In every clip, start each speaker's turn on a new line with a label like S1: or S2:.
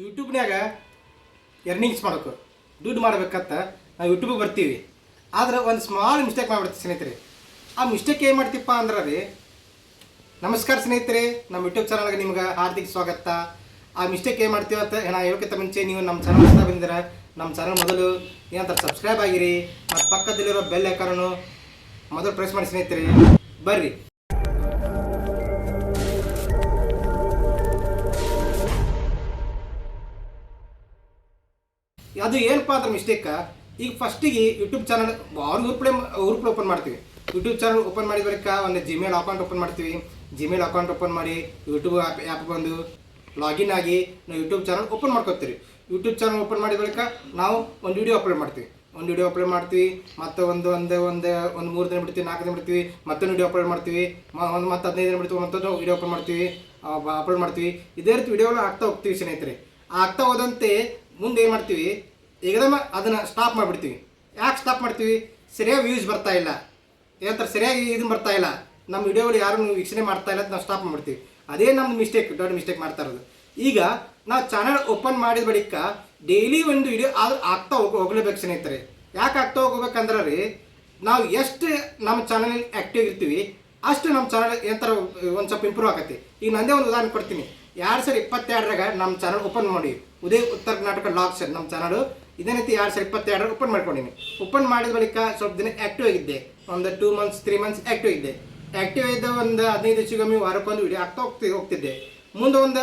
S1: ಯೂಟ್ಯೂಬ್ನ್ಯಾಗ ಎರ್ನಿಂಗ್ಸ್ ಮಾಡಬೇಕು. ದುಡ್ಡು ಮಾಡ್ಬೇಕಂತ ನಾವು ಯೂಟ್ಯೂಬಿಗೆ ಬರ್ತೀವಿ. ಆದ್ರೆ ಒಂದು ಸ್ಮಾಲ್ ಮಿಸ್ಟೇಕ್ ಮಾಡಿಬಿಡ್ತೀವಿ ಸ್ನೇಹಿತರೆ. ಆ ಮಿಸ್ಟೇಕ್ ಏನು ಮಾಡ್ತೀಪ್ಪ ಅಂದ್ರೆ ರೀ, ನಮಸ್ಕಾರ ಸ್ನೇಹಿತರೆ, ನಮ್ಮ ಯೂಟ್ಯೂಬ್ ಚಾನಲ್ಗೆ ನಿಮ್ಗೆ ಹಾರ್ದಿಕ ಸ್ವಾಗತ. ಆ ಮಿಸ್ಟೇಕ್ ಏನು ಮಾಡ್ತೀವಿ ಅಂತ ನಾ ಹೇಳೋಕ್ಕಿಂತ ಮುಂಚೆ ನೀವು ನಮ್ಮ ಚಾನಲ್ ಹೊಸ ಬಂದಿರ ನಮ್ಮ ಚಾನಲ್ ಮೊದಲು ಏನಂತ ಸಬ್ಸ್ಕ್ರೈಬ್ ಆಗಿರಿ. ಮತ್ತು ಪಕ್ಕದಲ್ಲಿರೋ ಬೆಲ್ ಐಕಾನನ್ನು ಮೊದಲು ಪ್ರೆಸ್ ಮಾಡಿ ಸ್ನೇಹಿತರೆ. ಬರ್ರಿ. ಅದು ಏನಪ್ಪ ಅಂದ್ರೆ ಮಿಸ್ಟೇಕ ಈಗ ಫಸ್ಟಿಗೆ ಯೂಟ್ಯೂಬ್ ಚಾನಲ್ ಅವ್ರಿಗೆ ಉರುಪಡೆ ಉರುಪಡೆ ಓಪನ್ ಮಾಡ್ತೀವಿ. ಯೂಟ್ಯೂಬ್ ಚಾನಲ್ ಓಪನ್ ಮಾಡಿದ ಬಳಿಕ ಒಂದು ಜಿಮೇಲ್ ಅಕೌಂಟ್ ಓಪನ್ ಮಾಡ್ತೀವಿ. ಜಿಮೇಲ್ ಅಕೌಂಟ್ ಓಪನ್ ಮಾಡಿ ಯೂಟ್ಯೂಬ್ ಆ್ಯಪ್ ಆ್ಯಪ್ ಬಂದು ಲಾಗಿನ್ ಆಗಿ ನಾವು ಯೂಟ್ಯೂಬ್ ಚಾನಲ್ ಓಪನ್ ಮಾಡ್ಕೊತೀವಿ. ಯೂಟ್ಯೂಬ್ ಚಾನಲ್ ಓಪನ್ ಮಾಡಿದ ಬಳಿಕ ನಾವು ಒಂದು ವಿಡಿಯೋ ಅಪ್ಲೋಡ್ ಮಾಡ್ತೀವಿ. ಒಂದು ವಿಡಿಯೋ ಅಪ್ಲೋಡ್ ಮಾಡ್ತೀವಿ, ಮತ್ತು ಒಂದು ಒಂದು ಒಂದು ಒಂದು ಮೂರು ದಿನ ಬಿಡ್ತೀವಿ, ನಾಲ್ಕು ದಿನ ಬಿಡ್ತೀವಿ, ಮತ್ತೊಂದು ವಿಡಿಯೋ ಅಪ್ಲೋಡ್ ಮಾಡ್ತೀವಿ ಒಂದು, ಮತ್ತು ಹದಿನೈದು ದಿನ ಬಿಡ್ತೀವಿ, ಮತ್ತೊಂದು ವಿಡಿಯೋ ಅಪ್ಲೋಡ್ ಮಾಡ್ತೀವಿ ಅಪ್ಲೋಡ್ ಮಾಡ್ತೀವಿ. ಇದೇ ರೀತಿ ವಿಡಿಯೋಗಳು ಆಗ್ತಾ ಹೋಗ್ತೀವಿ ಸ್ನೇಹಿತರೆ. ಆಗ್ತಾ ಹೋದಂತೆ ಮುಂದೆ ಏನು ಮಾಡ್ತೀವಿ? ಏಕದಮ ಅದನ್ನು ಸ್ಟಾಪ್ ಮಾಡಿಬಿಡ್ತೀವಿ. ಯಾಕೆ ಸ್ಟಾಪ್ ಮಾಡ್ತೀವಿ? ಸರಿಯಾಗಿ ವ್ಯೂಸ್ ಬರ್ತಾ ಇಲ್ಲ. ಏನಂತಾರೆ? ಸರಿಯಾಗಿ ಇದನ್ನ ಬರ್ತಾ ಇಲ್ಲ. ನಮ್ಮ ವಿಡಿಯೋಗಳು ಯಾರು ವೀಕ್ಷಣೆ ಮಾಡ್ತಾ ಇಲ್ಲ ಅಂತ ನಾವು ಸ್ಟಾಪ್ ಮಾಡ್ಬಿಡ್ತೀವಿ. ಅದೇ ನಮ್ಮ ಮಿಸ್ಟೇಕ್ ದೊಡ್ಡ ಮಿಸ್ಟೇಕ್ ಮಾಡ್ತಾ ಇರೋದು. ಈಗ ನಾವು ಚಾನಲ್ ಓಪನ್ ಮಾಡಿದ ಬಳಿಕ ಡೈಲಿ ಒಂದು ವಿಡಿಯೋ ಅದು ಆಗ್ತಾ ಹೋಗಿ, ಹೋಗ್ಲೇಬೇಕು ಸ್ನೇಹಿತರೆ. ಯಾಕೆ ಆಗ್ತಾ ಹೋಗ್ಬೇಕಂದ್ರೆ ರೀ, ನಾವು ಎಷ್ಟು ನಮ್ಮ ಚಾನಲ್ ಆ್ಯಕ್ಟಿವ್ ಇರ್ತೀವಿ, ಅಷ್ಟು ನಮ್ಮ ಚಾನಲ್ ಏನಂತಾರ ಒಂದು ಸ್ವಲ್ಪ ಇಂಪ್ರೂವ್ ಆಗತ್ತೆ ಈಗ ನಂದೇ ಒಂದು ಉದಾಹರಣೆ ಕೊಡ್ತೀನಿ. ಎರಡು ಸಾವಿರ ಇಪ್ಪತ್ತೆರಡರಾಗ ನಮ್ಮ ಚಾನಲ್ ಓಪನ್ ಮಾಡಿ, ಉದಯ ಉತ್ತರ ಕರ್ನಾಟಕ ಲಾಗ್ಸ್ ನಮ್ಮ ಚಾನಲ್ ಇದೇ ರೀತಿ ಎರಡು ಸಾವಿರ ಇಪ್ಪತ್ತೆರಡರ ಓಪನ್ ಮಾಡ್ಕೊಂಡಿನಿ. ಓಪನ್ ಮಾಡಿದ ಬಳಿಕ ಸ್ವಲ್ಪ ದಿನ ಆ್ಯಕ್ಟಿವ್ ಆಗಿದ್ದೆ. ಒಂದು two months three months active ಇದ್ದೆ ಆ್ಯಕ್ಟಿವ್ ಇದ್ದ ಒಂದು ಹದಿನೈದು ದಿವಸಕ್ಕೊಮ್ಮೆ ವಾರಕ್ಕೊಂದು ವಿಡಿಯೋ ಆಗ್ತಾ ಹೋಗ್ತಿ, ಹೋಗ್ತಿದ್ದೆ. ಮುಂದೆ ಒಂದು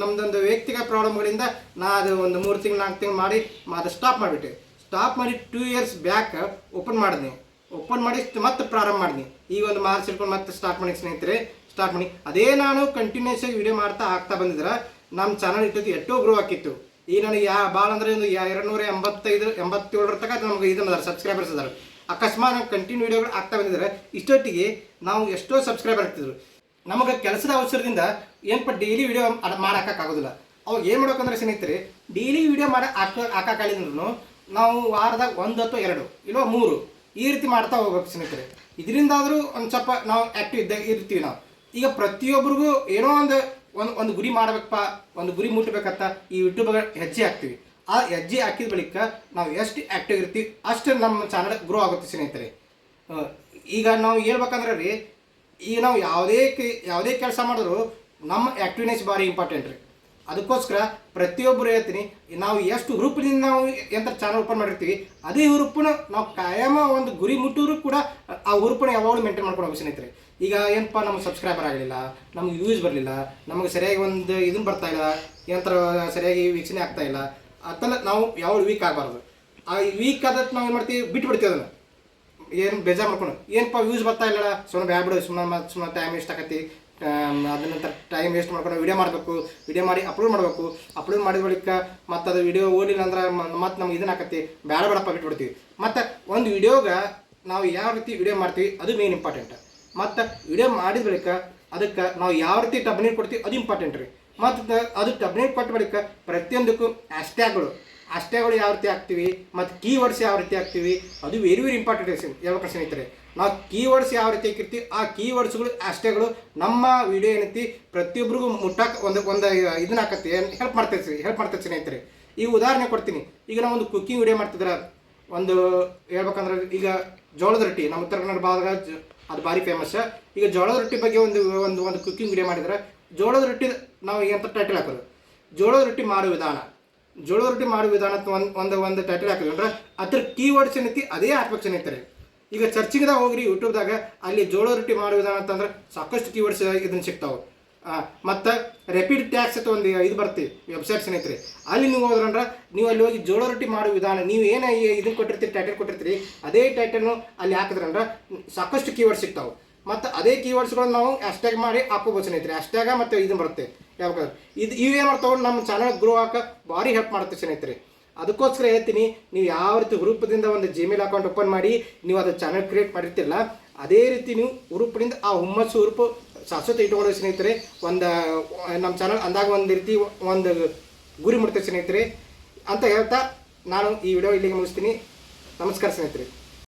S1: ನಮ್ಮದೊಂದು ವೈಯಕ್ತಿಕ ಪ್ರಾಬ್ಲಮ್ಗಳಿಂದ ನಾ ಅದು ಒಂದು ಮೂರು ತಿಂಗಳು, ನಾಲ್ಕು ತಿಂಗಳು ಮಾಡಿ ಅದು ಸ್ಟಾಪ್ ಮಾಡಿಬಿಟ್ಟೆ. ಸ್ಟಾಪ್ ಮಾಡಿ ಟೂ ಇಯರ್ಸ್ ಬ್ಯಾಕ್ ಓಪನ್ ಮಾಡಿದ್ನಿ. ಓಪನ್ ಮಾಡಿ ಮತ್ತೆ ಪ್ರಾರಂಭ ಮಾಡಿದ್ನಿ. ಈಗ ಒಂದು ಮಾರ್ಚ್ ಇಟ್ಕೊಂಡು ಮತ್ತೆ ಸ್ಟಾರ್ಟ್ ಮಾಡಿ ಸ್ನೇಹಿತರೆ ಸ್ಟಾರ್ಟ್ ಮಾಡಿ. ಅದೇ ನಾನು ಕಂಟಿನ್ಯೂಸ್ ಆಗಿ ವಿಡಿಯೋ ಮಾಡ್ತಾ ಆಗ್ತಾ ಬಂದಿದ್ರೆ ನಮ್ಮ ಚಾನಲ್ ಇಟ್ಟದ್ದು ಎಷ್ಟೋ ಗ್ರೋ ಆಕಿತ್ತು ಈಗ ನನಗೆ ಯಾ ಭಾಳ ಅಂದ್ರೆ ಒಂದು ಎರಡು ನೂರ ಎಂಬತ್ತೈದು, ಎಂಬತ್ತೇಳರ ತನಕ ನಮ್ಗೆ ಇದನ್ನ ಸಬ್ಸ್ಕ್ರೈಬರ್ಸ್ ಅದಾರೆ. ಅಕಸ್ಮಾತ್ ನಾವು ಕಂಟಿನ್ಯೂ ವಿಡಿಯೋಗಳು ಆಗ್ತಾ ಬಂದಿದ್ದಾರೆ ಇಷ್ಟೊತ್ತಿಗೆ ನಾವು ಎಷ್ಟೋ ಸಬ್ಸ್ಕ್ರೈಬರ್ ಆಗ್ತಿದ್ರು. ನಮಗೆ ಕೆಲಸದ ಅವಸರದಿಂದ ಏನಪ್ಪ ಡೈಲಿ ವಿಡಿಯೋ ಮಾಡೋಕ್ಕಾಗೋದಿಲ್ಲ. ಅವಾಗ ಏನು ಮಾಡ್ಬೇಕಂದ್ರೆ ಸ್ನೇಹಿತರೆ ಡೈಲಿ ವಿಡಿಯೋ ಮಾಡಿ ಹಾಕ ಹಾಕೋಕ್ಕಾಗಿದ್ರು ನಾವು ವಾರದಾಗ ಒಂದು ಅಥವಾ ಎರಡು ಇಲ್ಲೋ ಮೂರು ಈ ರೀತಿ ಮಾಡ್ತಾ ಹೋಗ್ಬೇಕು ಸ್ನೇಹಿತರೆ. ಇದರಿಂದಾದರೂ ಒಂದು ಸ್ವಲ್ಪ ನಾವು ಆ್ಯಕ್ಟಿವ್ ಇದ್ದಾಗ ಇರ್ತೀವಿ ನಾವು. ಈಗ ಪ್ರತಿಯೊಬ್ಬರಿಗೂ ಏನೋ ಒಂದು ಒಂದು ಒಂದು ಗುರಿ ಮಾಡ್ಬೇಕಪ್ಪ, ಒಂದು ಗುರಿ ಮುಟ್ಟಬೇಕಂತ ಈ ಯೂಟ್ಯೂಬ್ ಹೆಜ್ಜೆ ಹಾಕ್ತೀವಿ. ಆ ಹೆಜ್ಜೆ ಹಾಕಿದ ಬಳಿಕ ನಾವು ಎಷ್ಟು ಆ್ಯಕ್ಟಿವ್ ಇರ್ತೀವಿ, ಅಷ್ಟು ನಮ್ಮ ಚಾನಲ್ ಗ್ರೋ ಆಗುತ್ತೆ ಸ್ನೇಹಿತರೆ. ಈಗ ನಾವು ಹೇಳ್ಬೇಕಂದ್ರೆ ರೀ, ಈಗ ನಾವು ಯಾವುದೇ ಯಾವುದೇ ಕೆಲಸ ಮಾಡಿದ್ರು ನಮ್ಮ ಆ್ಯಕ್ಟಿವ್ನೆಸ್ ಭಾರಿ ಇಂಪಾರ್ಟೆಂಟ್ ರೀ. ಅದಕ್ಕೋಸ್ಕರ ಪ್ರತಿಯೊಬ್ಬರು ಹೇಳ್ತೀನಿ, ನಾವು ಎಷ್ಟು ಹುರುಪಿನಿಂದ ನಾವು ಎಂತ ಚಾನಲ್ ಓಪನ್ ಮಾಡಿರ್ತೀವಿ, ಅದೇ ಹುರುಪನ್ನ ನಾವು ಕಾಯಮ ಒಂದು ಗುರಿ ಮುಟ್ಟೋರು ಕೂಡ ಆ ಹುರುಪನ್ನ ಯಾವಾಗಲೂ ಮೇಂಟೈನ್ ಮಾಡ್ಕೊಂಡು ಹೋಗಿ ಸ್ನೇಹಿತರೆ ಈಗ ಏನಪ್ಪ ನಮ್ಮ ಸಬ್ಸ್ಕ್ರೈಬರ್ ಆಗಲಿಲ್ಲ, ನಮ್ಗೆ ವ್ಯೂಸ್ ಬರಲಿಲ್ಲ, ನಮಗೆ ಸರಿಯಾಗಿ ಒಂದು ಇದನ್ನು ಬರ್ತಾ ಇಲ್ಲ ಏನಂತರ ಸರಿಯಾಗಿ ವೀಕ್ಷಣೆ ಆಗ್ತಾ ಇಲ್ಲ, ಅದನ್ನ ನಾವು ಯಾವಾಗ ವೀಕ್ ಆಗಬಾರ್ದು. ಆ ವೀಕ್ ಆದ ನಾವು ಏನು ಮಾಡ್ತೀವಿ? ಬಿಟ್ಬಿಡ್ತೀವಿ ಅದನ್ನು. ಏನು ಬೇಜಾರು ಮಾಡ್ಕೊಂಡು. ಏನಪ್ಪ ವ್ಯೂಸ್ ಬರ್ತಾ ಇಲ್ಲ ಸುಮ್ಮನೆ ಬ್ಯಾಬಿಡು ಸುಮ್ಮನೆ ಸುಮ್ಮನೆ ಟೈಮ್ ಎಷ್ಟು ಆಗತ್ತೆ. ಅದ ಟೈಮ್ ವೇಸ್ಟ್ ಮಾಡ್ಕೊಂಡು ವಿಡಿಯೋ ಮಾಡಬೇಕು ವಿಡಿಯೋ ಮಾಡಿ ಅಪ್ಲೋಡ್ ಮಾಡಬೇಕು. ಅಪ್ಲೋಡ್ ಮಾಡಿದ ಬಳಿಕ ಮತ್ತು ಅದು ವಿಡಿಯೋ ಓಡಿಲ್ಲ ಅಂದ್ರೆ ಮತ್ತೆ ನಮ್ಗೆ ಇದನ್ನ ಆಕತಿ ಬೇಡ ಬೇಡಪ್ಪ ಬಿಟ್ಬಿಡ್ತೀವಿ. ಮತ್ತು ಒಂದು ವಿಡಿಯೋಗ ನಾವು ಯಾವ ರೀತಿ ವಿಡಿಯೋ ಮಾಡ್ತೀವಿ, ಅದು ಮೇನ್ ಇಂಪಾರ್ಟೆಂಟ್ ಮತ್ತು ವಿಡಿಯೋ ಮಾಡಿದ ಬಳಿಕ ಅದಕ್ಕೆ ನಾವು ಯಾವ ರೀತಿ ಟಬ್ನೇಟ್ ಕೊಡ್ತೀವಿ, ಅದು ಇಂಪಾರ್ಟೆಂಟ್ ರೀ. ಮತ್ತು ಅದು ಟಬ್ನೇಟ್ ಕೊಟ್ಟ ಬಳಿಕ ಪ್ರತಿಯೊಂದಕ್ಕೂ ಹ್ಯಾಶ್ಟ್ಯಾಗ್ಗಳು ಅಷ್ಟೇಗಳು ಯಾವ ರೀತಿ ಹಾಕ್ತೀವಿ, ಮತ್ತು ಕೀವರ್ಡ್ಸ್ ಯಾವ ರೀತಿ ಹಾಕ್ತೀವಿ, ಅದು ವೆರಿ ವೆರಿ ಇಂಪಾರ್ಟೆಂಟ್ ಹೇಳ್ಬೇಕು ಸ್ನೇಹಿತರೆ ನಾವು ಕೀವರ್ಡ್ಸ್ ಯಾವ ರೀತಿ ಹಾಕಿರ್ತೀವಿ, ಆ ಕೀವರ್ಡ್ಸ್ಗಳು ಅಷ್ಟೇಗಳು ನಮ್ಮ ವಿಡಿಯೋ ಏನೈತಿ ಪ್ರತಿಯೊಬ್ಬರಿಗೂ ಮುಟ್ಟಕ್ಕೆ ಒಂದು ಒಂದು ಇದನ್ನ ಹಾಕತ್ತೆ ಹೆಲ್ಪ್ ಮಾಡ್ತೈತಿ ಹೆಲ್ಪ್ ಮಾಡ್ತೈತೆ ಸ್ನೇಹಿತರೆ. ಈಗ ಉದಾಹರಣೆ ಕೊಡ್ತೀನಿ. ಈಗ ನಾವು ಒಂದು ಕುಕ್ಕಿಂಗ್ ವಿಡಿಯೋ ಮಾಡ್ತಿದ್ರೆ, ಒಂದು ಹೇಳ್ಬೇಕಂದ್ರೆ ಈಗ ಜೋಳದ ರೊಟ್ಟಿ, ನಮ್ಮ ಉತ್ತರ ಕನ್ನಡ ಭಾಗ ಜ- ಅದು ಭಾರಿ ಫೇಮಸ್ ಈಗ ಜೋಳದ ರೊಟ್ಟಿ ಬಗ್ಗೆ ಒಂದು ಒಂದು ಒಂದು ಕುಕ್ಕಿಂಗ್ ವಿಡಿಯೋ ಮಾಡಿದ್ರೆ, ಜೋಳದ ರೊಟ್ಟಿ ನಾವು ಏನಂತ ಟೈಟಲ್ ಹಾಕೋದು. ಜೋಳದ ರೊಟ್ಟಿ ಮಾಡುವ ವಿಧಾನ. ಜೋಳದ ರೊಟ್ಟಿ ಮಾಡುವ ವಿಧಾನ ಒಂದು ಒಂದು ಒಂದು ಟೈಟಲ್ ಹಾಕಿದ್ರೆ. ಅದ್ರ ಕೀವರ್ಡ್ಸ್ ಏನೈತಿ ಅದೇ ಹಾಕ್ಬೇಕು ಸ್ನೇಹಿತರೆ ಈಗ ಚರ್ಚಿಗೆದಾಗ ಹೋಗ್ರಿ ಯೂಟ್ಯೂಬ್ದಾಗ ಅಲ್ಲಿ ಜೋಳದ ರೊಟ್ಟಿ ಮಾಡುವ ವಿಧಾನ ಅಂತಂದ್ರೆ ಸಾಕಷ್ಟು ಕೀವರ್ಡ್ಸ್ ಇದನ್ನ ಸಿಗ್ತಾವೆ. ಮತ್ತು ರೆಪಿಡ್ ಟ್ಯಾಕ್ಸ್ ಅಂತ ಒಂದು ಇದು ಬರ್ತಿ ವೆಬ್ಸೈಟ್ಸ್ ಏನೈತ್ರಿ ಅಲ್ಲಿ ನೀವು ಹೋದ್ರಂದ್ರೆ ನೀವು ಅಲ್ಲಿ ಹೋಗಿ ಜೋಳ ರೊಟ್ಟಿ ಮಾಡುವ ವಿಧಾನ, ನೀವು ಏನು ಇದನ್ನ ಕೊಟ್ಟಿರ್ತೀರಿ ಟೈಟಲ್ ಕೊಟ್ಟಿರ್ತೀರಿ, ಅದೇ ಟೈಟಲ್ನು ಅಲ್ಲಿ ಹಾಕಿದ್ರಂದ್ರೆ ಸಾಕಷ್ಟು ಕೀವರ್ಡ್ ಸಿಗ್ತಾವೆ. ಮತ್ತು ಅದೇ ಕೀವರ್ಡ್ಸ್ಗಳನ್ನ ನಾವು ಹ್ಯಾಶ್ಟ್ಯಾಗ್ ಮಾಡಿ ಹಾಕೋಬೋದು ಸ್ನೇಹಿತರೆ ಹ್ಯಾಶ್ಟ್ಯಾಗ ಮತ್ತು ಇದನ್ನ ಬರುತ್ತೆ. ಯಾವಾಗ ಇದು ಇವೇನು ಮಾಡ್ತಾವೆ ನಮ್ಮ ಚಾನಲ್ ಗ್ರೋ ಹಾಕೋ ಭಾರಿ ಹೆಲ್ಪ್ ಮಾಡುತ್ತೆ ಸ್ನೇಹಿತರೆ. ಅದಕ್ಕೋಸ್ಕರ ಹೇಳ್ತೀನಿ, ನೀವು ಯಾವ ರೀತಿ ಹುರುಪದಿಂದ ಒಂದು ಜಿಮೇಲ್ ಅಕೌಂಟ್ ಓಪನ್ ಮಾಡಿ, ನೀವು ಅದು ಚಾನಲ್ ಕ್ರಿಯೇಟ್ ಮಾಡಿರ್ತಿಲ್ಲ ಅದೇ ರೀತಿ ನೀವು ಹುರುಪಿನಿಂದ ಆ ಹುಮ್ಮಸ್ಸು ಹುರುಪು ಶಾಶ್ವತ ಇಟ್ಕೊಂಡು ಸ್ನೇಹಿತರೆ. ಒಂದು, ನಮ್ಮ ಚಾನಲ್ ಅಂದಾಗ ಒಂದು ರೀತಿ ಒಂದು ಗುರಿ ಮಾಡ್ತೇವೆ ಸ್ನೇಹಿತರೆ. ಅಂತ ಹೇಳ್ತಾ ನಾನು ಈ ವಿಡಿಯೋ ಇಲ್ಲಿಗೆ ಮುಗಿಸ್ತೀನಿ. ನಮಸ್ಕಾರ ಸ್ನೇಹಿತರೆ.